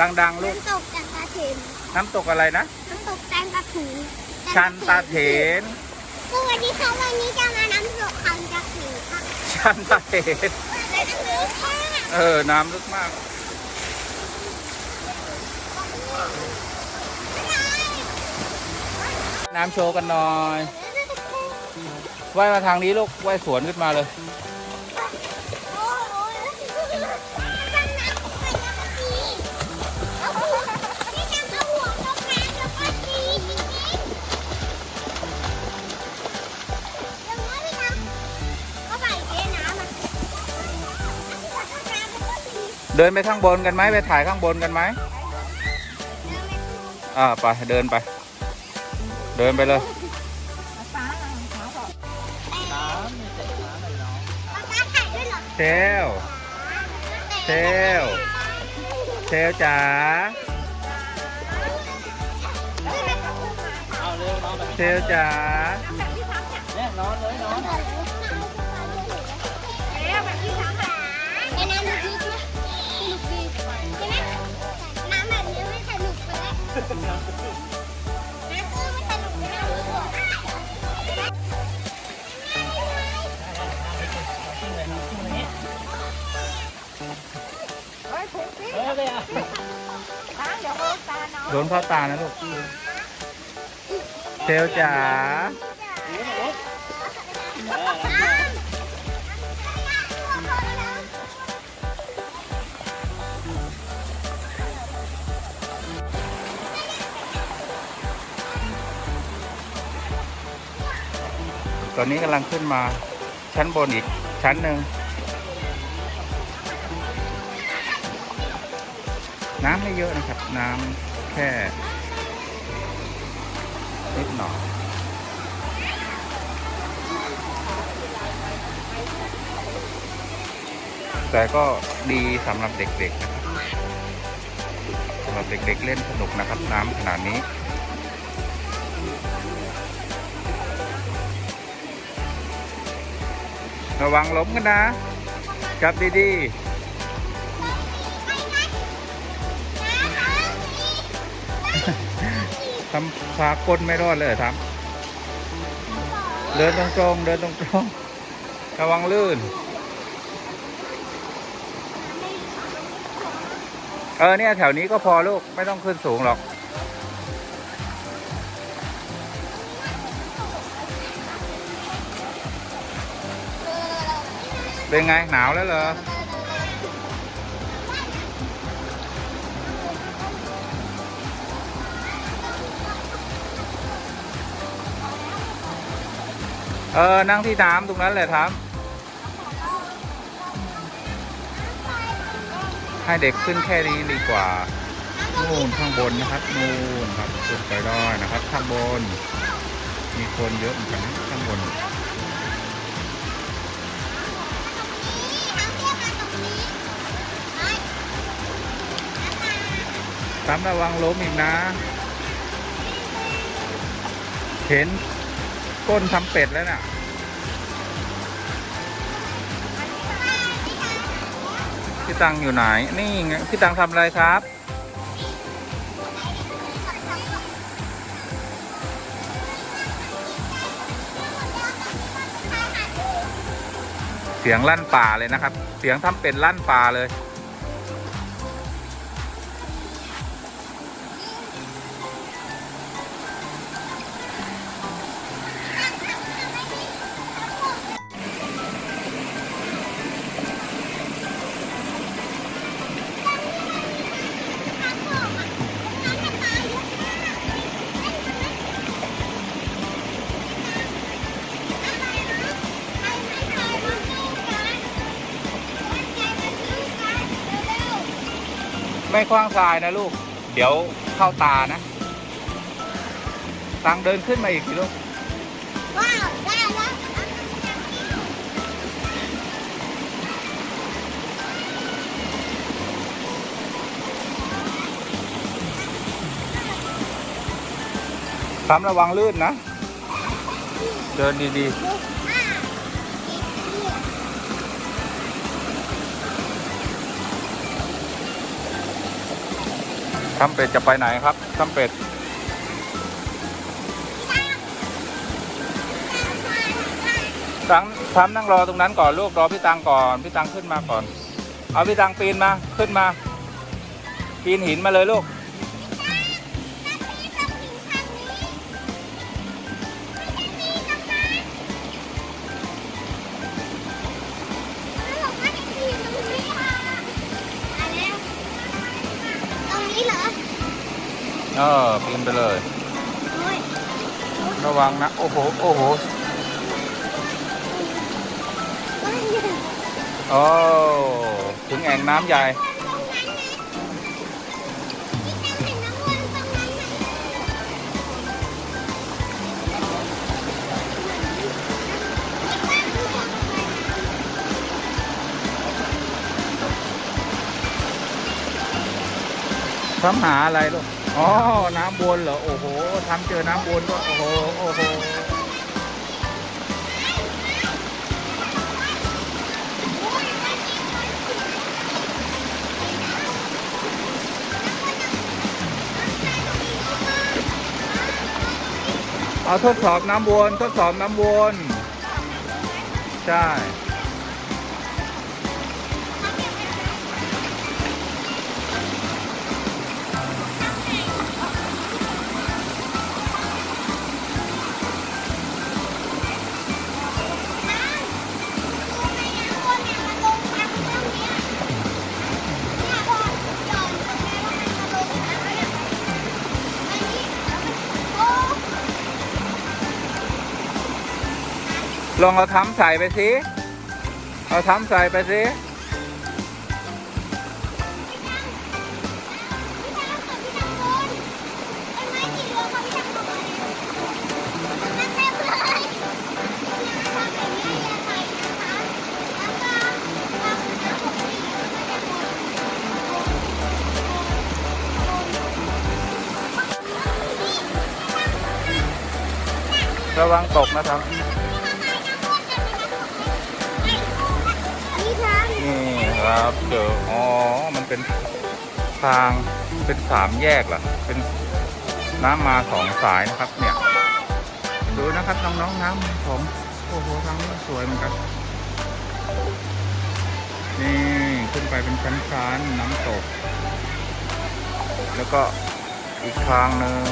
ดัง ๆ ลูก น้ำตกแตงกระถินน้ำตกอะไรนะ น้ำตกแตงกระถินชันตาเถน สวัสดีค่ะวันนี้จะมาน้ำตกคันกระถินค่ะชันตาเถนในน้ำลึกค่ะเออ น้ำลึกมาก น้ำโชว์กันหน่อย ว่ายมาทางนี้ลูก ว่ายสวนขึ้นมาเลย เดินไปข้างบนกันไหมไปถ่ายข้างบนกันไหมอ่าไปเดินไป เดินไปเลยเชลเชลเชลจ๋าเชลจ๋า โดนพ่อตานะลูกเซลจ๋า อนนี้กำลังขึ้นมาชั้นบนอีกชั้นหนึ่งน้ำไม่เยอะนะครับ น้ำแค่นิดหน่อยแต่ก็ดีสำหรับเด็กๆนะครับสำหรับเด็กๆเล่นสนุกนะครับ น้ำขนาดนี้ ระวังล้มกันนะจับดีๆทำพาก้นไม่รอดเลยทำเดินตรงๆเดินตรงๆระวังลื่น เออเนี่ยแถวนี้ก็พอลูก ไม่ต้องขึ้นสูงหรอก เป็นไงหนาวแล้วเหรอเออ นั่งที่น้ำตรงนั้นแหละครับ ให้เด็กขึ้นแค่นี้ดีกว่า นู่นข้างบนนะครับ นู่นครับขึ้นไปได้นะครับ ข้างบน มีคนเยอะเหมือนกันนะข้างบน ตามระวังล้มอีกนะ เห็นก้นทำเป็ดแล้วน่ะพี่ตังอยู่ไหน นี่ไงพี่ตังทำอะไรครับ เสียงลั่นป่าเลยนะครับ เสียงทำเป็ดลั่นป่าเลย ไม่คว้างทรายนะลูก เดี๋ยวเข้าตานะ ตังเดินขึ้นมาอีกสิลูก ว้าว ได้แล้วทำระวังลื่นนะ เดินดีดู อ่าทำเป็ดจะไปไหนครับทำเป็ดตังทำนั่งรอตรงนั้นก่อนลูกรอพี่ตังก่อนพี่ตังขึ้นมาก่อน เอาพี่ตังปีนมาขึ้นมา ปีนหินมาเลยลูก เออปีนไปเลยโอ้ยระวังนะ โอ้โห โอ้โหบ้านใหญ่โอ้ถึงแอ่งน้ำใหญ่ตรงนั้นนะที่ตั้งเห็นน้ำวนตรงนั้นนะทำหาอะไรลูก อ๋อ น้ำวนเหรอ โอ้โหทำเจอน้ำวนด้วยโอ้โห โอ้โห เอาทดสอบน้ำวน ทดสอบน้ำวน ใช่ ลองเอาทำใส่ไปสิ เอาทำใส่ไปสิ ระวังตกนะครับ ครับเจออ๋อ มันเป็นทางเป็นสามแยกเหรอ เป็นน้ำมาสองสายนะครับ เนี่ย ดูนะครับน้องๆน้ำของโอ้โหทางนี้สวยเหมือนกัน นี่ขึ้นไปเป็นชั้นๆน้ำตก แล้วก็อีกทางหนึ่ง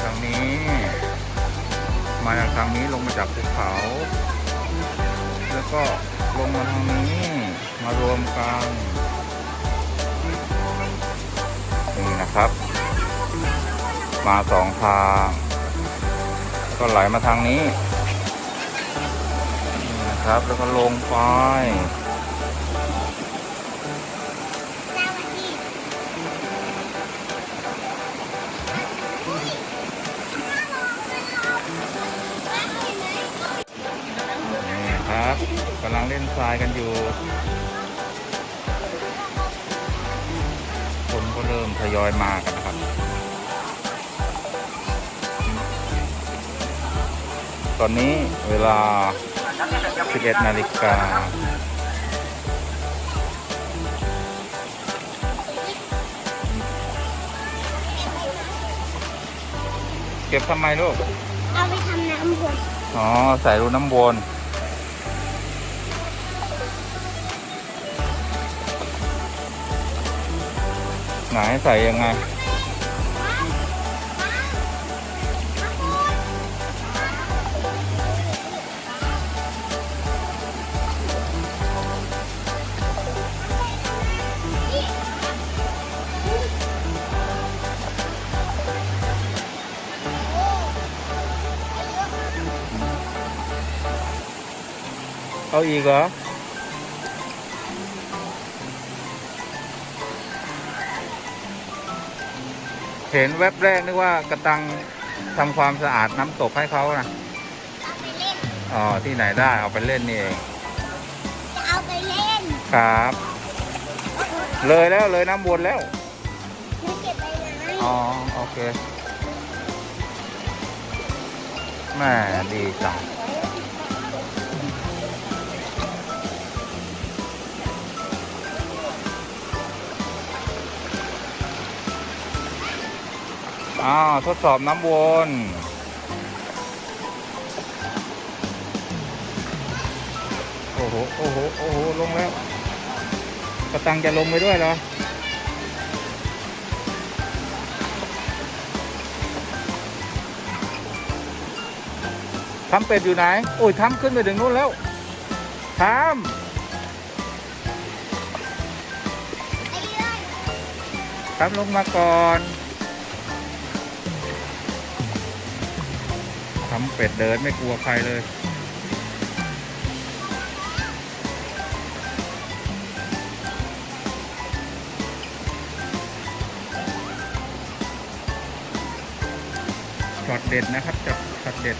ทางนี้ มาจากทางนี้ลงมาจากภูเขา แล้วก็ลงมาทางนี้ มารวมกันนี่นะครับ มาสองทาง ก็ไหลมาทางนี้นี่นะครับ แล้วก็ลงไป ทรายกันอยู่คนก็เริ่มทยอยมากันนะครับ ตอนนี้เวลา 11 นาฬิกาเก็บทำไมลูก เอาไปทำน้ำวน อ๋อ ใส่รูน้ำวน ไหนใส่ยังไง เอาอีกเหรอ เห็นแวบแรกนึกว่ากระตังทำความสะอาดน้ำตกให้เขานะเอาไปเล่น อ๋อที่ไหนได้เอาไปเล่นนี่เอง จะเอาไปเล่นครับ เลยแล้วเลยน้ำวนแล้วไม่เก็บไปไหนอ๋อ โอเคแม่ดีจัง อ้าวทดสอบน้ำวนโอ้โหโอ้โหโอ้โหลงแล้วกระตังจะลงไปด้วยเหรอทำเป็ดอยู่ไหน โอ้ยทำขึ้นไปถึงนู้นแล้วทำทำลงมาก่อน ทำเป็ดเดินไม่กลัวใครเลยช็อตเด็ดนะครับจับช็อตเด็ด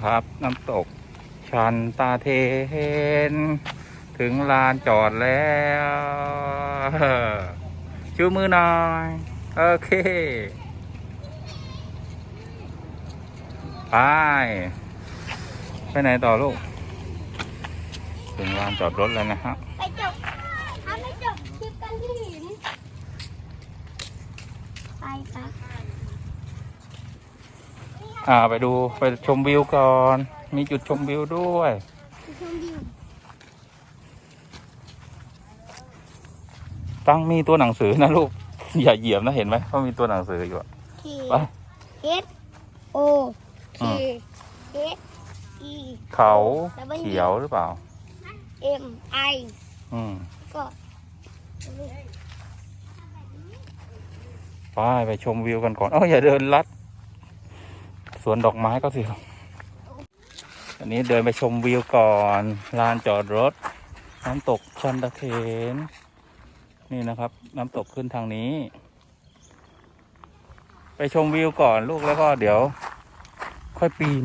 นะครับ น้ำตก ชันตาเทน ถึงลานจอดแล้วชูมือหน่อย โอเค ไป ไปไหนต่อลูก ถึงลานจอดรถแล้วนะฮะไปจบถ้าไม่จบคลิปกันที่หินไปปะ อ่าไปดูไปชมวิวก่อน มีจุดชมวิวด้วยไปชมวิวตั้งมีตัวหนังสือนะลูก อย่าเหยียบนะเห็นไหมว่ามีตัวหนังสืออยู่อะทีไป S O อื K ม S E เขาเขียวหรือเปล่า M I อืมก็ไปไปชมวิวกันก่อน เอ้าอย่าเดินลัด สวนดอกไม้ก็สิอันนี้เดินไปชมวิวก่อนลานจอดรถ น้ำตกชันตะเขนนี่นะครับ น้ำตกขึ้นทางนี้ ไปชมวิวก่อนลูกแล้วก็เดี๋ยว ค่อยปีน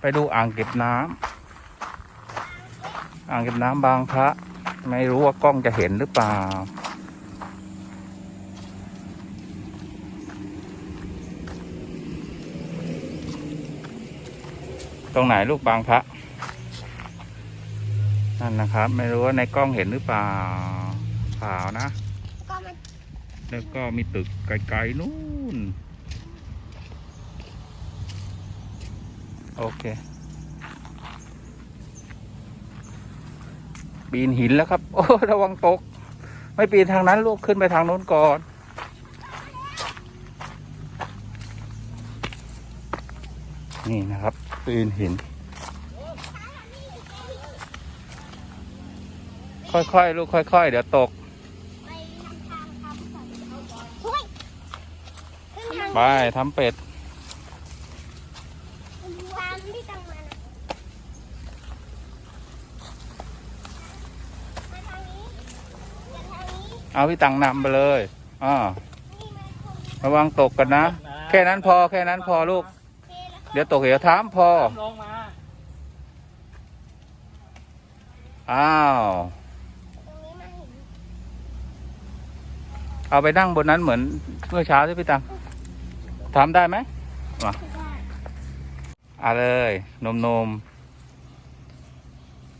ไปดูอ่างเก็บน้ำอ่างเก็บน้ำบางพระ ไม่รู้ว่ากล้องจะเห็นหรือเปล่า ตรงไหนลูกบางพระนั่นนะครับ ไม่รู้ว่าในกล้องเห็นหรือเปล่าเปล่านะ ก็มันแล้วก็มีตึกไกลๆนู่น โอเค ปีนหินแล้วครับ โอ้ ระวังตก ไม่ปีนทางนั้นลูกขึ้นไปทางโน้นก่อนนี่นะครับ ปีนหิน ค่อยๆ ลูกค่อยๆ เดี๋ยวตก ไปทำเป็ดเอาพี่ตังนำไปเลยอ่ามาชมระวังตกกันนะ แค่นั้นพอแค่นั้นพอลูก เทแล้วก็เดี๋ยวตกเดี๋ยวถามพอลงมา อ้าวตรงนี้มาเห็นเอาไปนั่งบนนั้นเหมือนเมื่อเช้าที่พี่ตังทำได้ไหมมาได้เอาเลยนมนม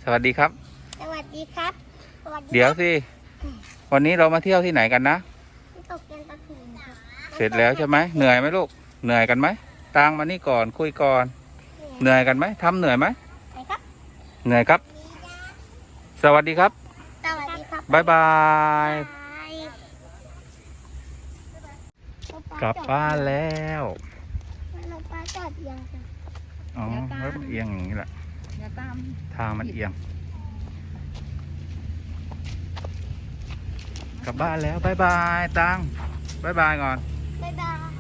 สวัสดีครับ สวัสดีครับ สวัสดีเดี๋ยวสิ วันนี้เรามาเที่ยวที่ไหนกันนะ ตกยันตะถึงครับเสร็จแล้วใช่ไหมเหนื่อยไหมลูก เหนื่อยกันไหม ตังมานี่ก่อนคุยก่อน เหนื่อยกันไหมทำเหนื่อยไหมไหนครับเหนื่อยครับ สวัสดีครับสวัสดีครับบ๊ายบายบายกลับบ้านแล้วเราป้าจอดยังค่ะอ๋อรถมันเอียงอย่างนี้แหละอย่าตามทางมันเอียง กลับบ้านแล้วบายบายตังบายบายก่อนบ๊ายบาย